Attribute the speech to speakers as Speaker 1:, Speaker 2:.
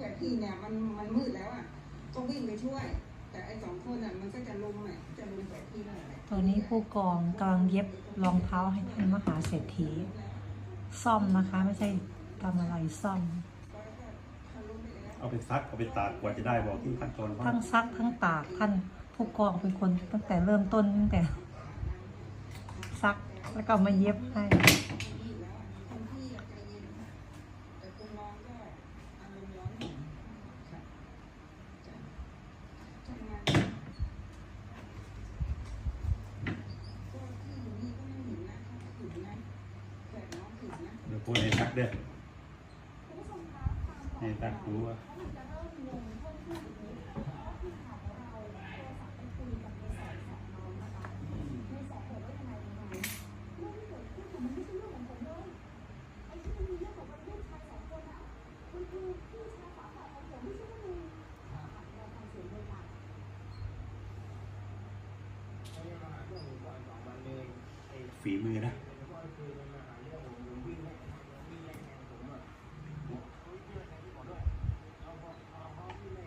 Speaker 1: แบบพี่เนี่ยมันมันมืดแล้วอะต้องวิ่งไปช่วย แต่ไอ้สองคนอะมันก็จะลุมอะจะลุมแบบพี่นั่นแหละ
Speaker 2: ตอนนี้ผู้กองกำลังเย็บรองเท้าให้ท่านมหาเศรษฐี ซ่อมนะคะ ไม่ใช่ทำอะไรซ่อม
Speaker 3: เอาไปซักเอาไปตากกว่าจะได้บอกที่ขั้นตอนว่า
Speaker 2: ทั้งซักทั้งตากท่านผู้กองเป็นคนตั้งแต่เริ่มต้นตั้งแต่ ซักแล้วก็มาเย็บให้
Speaker 1: คนพี่อะใจเย็นค่ะแต่คนน้องก็อารมณ์ร้อนค่ะจ้ะทำงานก็พี่อยู่นี่ก็ไม่เห็นนะเขาถึงนะแต่น้องถึงนะ
Speaker 3: เดี๋ยวพูดให้ซักเด้อให้ซักรู้ว่าฝีมือนะ